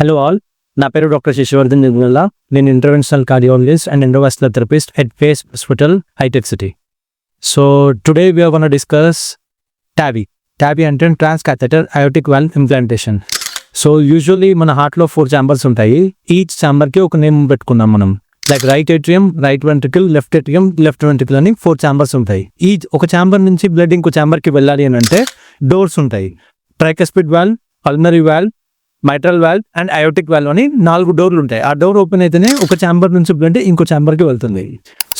Hello all నా పేరు doctor Shashivardhan Nirmala. నేను interventional cardiologist and endovascular therapist at Pace hospital hitech city so today we want discuss TAVI TAVI అంటే transcatheter aortic valve implantation so usually మన హార్ట్లో four chambers ఉంటాయి. Each ఛాంబర్కి ఒక name పెట్టుకున్నాం మనం. Like right atrium right ventricle left atrium left ventricle అని four chambers ఉంటాయి. ఈ ఒక ఛాంబర్ నుంచి బ్లడ్ ఇంకో ఛాంబర్కి వెళ్ళాలి అని అంటే డోర్స్ ఉంటాయి. Tricuspid valve pulmonary valve mitral valve and aortic valve అని నాలుగు డోర్లు ఉంటాయి. ఆ డోర్ ఓపెన్ అయితేనే ఒక ఛాంబర్ నుంచి అంటే ఇంకో ఛాంబర్కి వెళ్తుంది.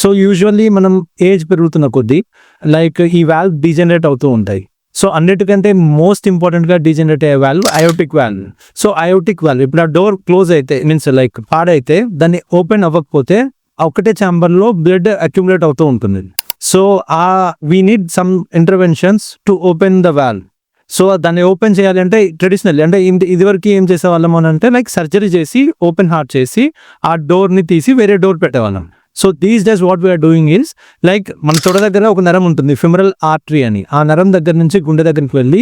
సో యూజువల్లీ మనం ఏజ్ పెరుగుతున్న కొద్దీ లైక్ ఈ వాల్వ్ డీజనరేట్ అవుతూ ఉంటాయి. సో అన్నిటికంటే మోస్ట్ ఇంపార్టెంట్గా డీజనరేట్ అయ్యే valve aortic valve so aortic valve ఇప్పుడు ఆ డోర్ క్లోజ్ అయితే మీన్స్ లైక్ పాడైతే దాన్ని ఓపెన్ అవ్వకపోతే ఒకటే ఛాంబర్లో బ్లడ్ అక్యుములేట్ అవుతూ ఉంటుంది. సో ఆ we need some interventions to open the valve so దాన్ని ఓపెన్ చేయాలి అంటే ట్రెడిషనల్ అంటే ఇది ఇదివరకు ఏం చేసేవాళ్ళం అని అంటే లైక్ సర్జరీ చేసి ఓపెన్ హార్ట్ చేసి ఆ డోర్ని తీసి వేరే door పెట్టేవాళ్ళం. So these days what we are doing is like మన తొడ దగ్గర ఒక నరం ఉంటుంది ఫిమరల్ ఆర్టరీ అని. ఆ నరం దగ్గర నుంచి గుండె దగ్గరికి వెళ్ళి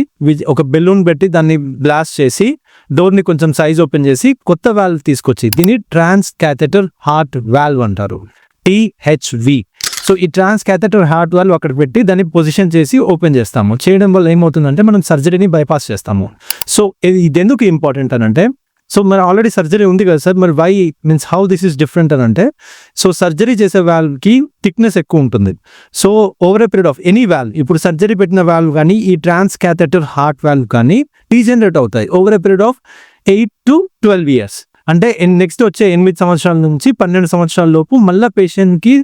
ఒక బెలూన్ పెట్టి దాన్ని బ్లాస్ట్ చేసి డోర్ని కొంచెం సైజ్ ఓపెన్ చేసి కొత్త వాల్వ్ తీసుకొచ్చి దీన్ని ట్రాన్స్ క్యాథెటర్ హార్ట్ వాల్వ్ అంటారు టిహెచ్వి సో ఈ ట్రాన్స్ క్యాథెటర్ హార్ట్ వాల్వ్ అక్కడ పెట్టి దాన్ని పొజిషన్ చేసి ఓపెన్ చేస్తాము. చేయడం వల్ల ఏమవుతుందంటే మనం సర్జరీని బైపాస్ చేస్తాము. సో ఇది ఇది ఎందుకు ఇంపార్టెంట్ అని అంటే సో మరి ఆల్రెడీ సర్జరీ ఉంది కదా సార్ మరి why means how this is different అని అంటే సో సర్జరీ చేసే వాల్వ్కి థిక్నెస్ ఎక్కువ ఉంటుంది. So over a period of any valve ఇప్పుడు సర్జరీ పెట్టిన వాల్వ్ కానీ ఈ ట్రాన్స్ క్యాథెటర్ హార్ట్ వాల్వ్ కానీ డీజనరేట్ అవుతాయి. Over a period of eight to twelve years అంటే నెక్స్ట్ వచ్చే ఎనిమిది సంవత్సరాల నుంచి పన్నెండు సంవత్సరాల లోపు మళ్ళీ పేషెంట్కి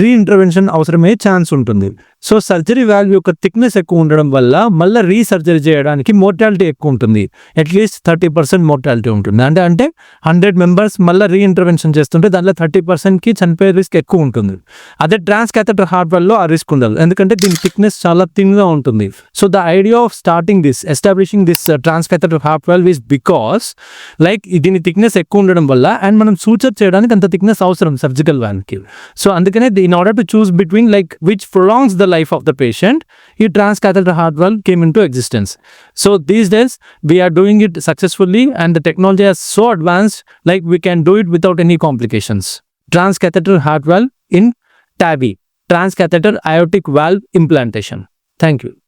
రీఇంటర్వెన్షన్ అవసరమయ్యే ఛాన్స్ ఉంటుంది. సో సర్జరీ వాల్వ్ యొక్క థిక్నెస్ ఎక్కువ ఉండడం వల్ల మళ్ళీ రీసర్జరీ చేయడానికి మోర్టాలిటీ ఎక్కువ ఉంటుంది. అట్లీస్ట్ థర్టీ పర్సెంట్ మోర్టాలిటీ ఉంటుంది. అంటే అంటే హండ్రెడ్ మెంబర్స్ మళ్ళీ రీఇంటర్వెన్షన్ చేస్తుంటే దాంట్లో థర్టీ పర్సెంట్కి చనిపోయే రిస్క్ ఎక్కువ ఉంటుంది. అదే ట్రాన్స్ క్యాథెటర్ హార్ట్వేర్లో ఆ రిస్క్ ఉండదు. ఎందుకంటే దీని థిక్నెస్ చాలా థిన్గా ఉంటుంది. So the idea of starting this establishing this uh, transcatheter heart is because like దీని థిక్నెస్ ఎక్కువ ఉండడం వల్ల అండ్ మనం సూచర్ చేయడానికి అంత థిక్నెస్ అవసరం సర్జికల్ వ్యాన్కి సో అందుకనే in order to choose between like which prolongs the life of the patient, a transcatheter heart valve came into existence. So these days, we are doing it successfully and the technology is so advanced, like we can do it without any complications. Transcatheter heart valve in TAVI, transcatheter aortic valve implantation. Thank you.